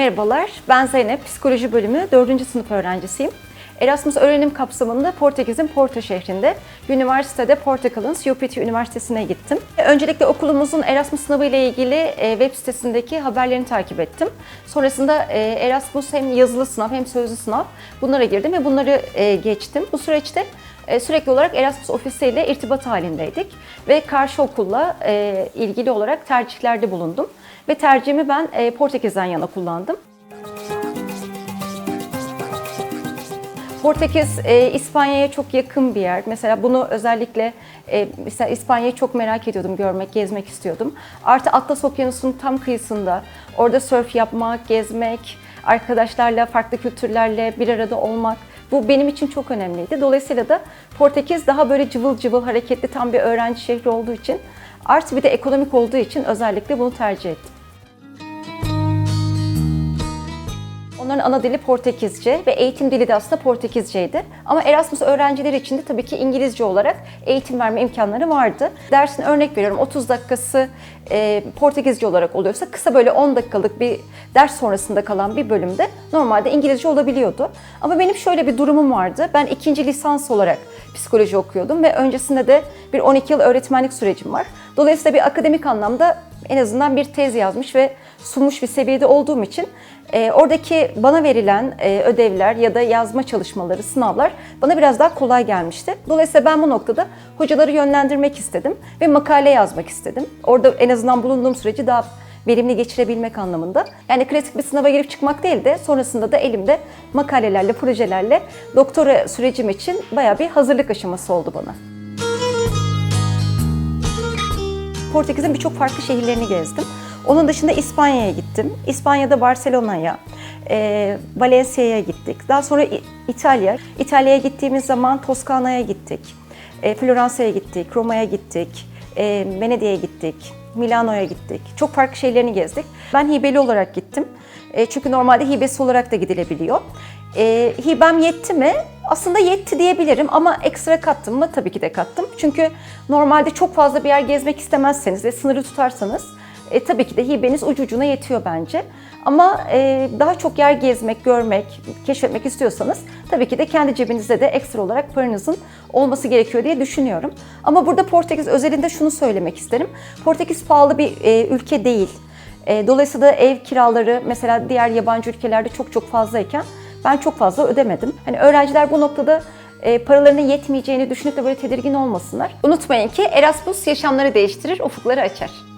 Merhabalar, ben Zeynep, Psikoloji Bölümü 4. sınıf öğrencisiyim. Erasmus öğrenim kapsamında Portekiz'in Porto şehrinde üniversitede Portakal'ın COPT Üniversitesi'ne gittim. Öncelikle okulumuzun Erasmus sınavı ile ilgili e, web sitesindeki haberlerini takip ettim. Sonrasında e, Erasmus hem yazılı sınav hem sözlü sınav bunlara girdim ve bunları e, geçtim. Bu süreçte e, sürekli olarak Erasmus ofisiyle irtibat halindeydik ve karşı okulla e, ilgili olarak tercihlerde bulundum ve tercihimi ben e, Portekiz'den yana kullandım. Portekiz e, İspanya'ya çok yakın bir yer. Mesela bunu özellikle e, mesela İspanya'yı çok merak ediyordum görmek, gezmek istiyordum. Artı Atlas Okyanusu'nun tam kıyısında. Orada sörf yapmak, gezmek, arkadaşlarla, farklı kültürlerle bir arada olmak bu benim için çok önemliydi. Dolayısıyla da Portekiz daha böyle cıvıl cıvıl hareketli tam bir öğrenci şehri olduğu için artı bir de ekonomik olduğu için özellikle bunu tercih ettim. Onların ana dili Portekizce ve eğitim dili de aslında Portekizceydi. Ama Erasmus öğrencileri için de tabii ki İngilizce olarak eğitim verme imkanları vardı. Dersin örnek veriyorum 30 dakikası e, Portekizce olarak oluyorsa kısa böyle 10 dakikalık bir ders sonrasında kalan bir bölümde normalde İngilizce olabiliyordu. Ama benim şöyle bir durumum vardı. Ben ikinci lisans olarak psikoloji okuyordum ve öncesinde de bir 12 yıl öğretmenlik sürecim var. Dolayısıyla bir akademik anlamda en azından bir tez yazmış ve sunmuş bir seviyede olduğum için e, oradaki bana verilen e, ödevler ya da yazma çalışmaları, sınavlar bana biraz daha kolay gelmişti. Dolayısıyla ben bu noktada hocaları yönlendirmek istedim ve makale yazmak istedim. Orada en azından bulunduğum süreci daha verimli geçirebilmek anlamında. Yani klasik bir sınava girip çıkmak değil de sonrasında da elimde makalelerle, projelerle doktora sürecim için bayağı bir hazırlık aşaması oldu bana. Portekiz'in birçok farklı şehirlerini gezdim. Onun dışında İspanya'ya gittim. İspanya'da Barcelona'ya, e, Valencia'ya gittik. Daha sonra İtalya. İtalya'ya gittiğimiz zaman Toskana'ya gittik. E, Floransa'ya gittik, Roma'ya gittik, e, Venedik'e gittik, Milano'ya gittik. Çok farklı şeylerini gezdik. Ben hibeli olarak gittim. E, çünkü normalde hibesi olarak da gidilebiliyor. E, hibem yetti mi? Aslında yetti diyebilirim ama ekstra kattım mı? Tabii ki de kattım. Çünkü normalde çok fazla bir yer gezmek istemezseniz ve sınırı tutarsanız e, tabii ki de hibeniz ucu ucuna yetiyor bence. Ama e, daha çok yer gezmek, görmek, keşfetmek istiyorsanız tabii ki de kendi cebinizde de ekstra olarak paranızın olması gerekiyor diye düşünüyorum. Ama burada Portekiz özelinde şunu söylemek isterim. Portekiz pahalı bir e, ülke değil. E, dolayısıyla ev kiraları mesela diğer yabancı ülkelerde çok çok fazlayken ben çok fazla ödemedim. Hani öğrenciler bu noktada e, paralarının yetmeyeceğini düşünüp de böyle tedirgin olmasınlar. Unutmayın ki Erasmus yaşamları değiştirir, ufukları açar.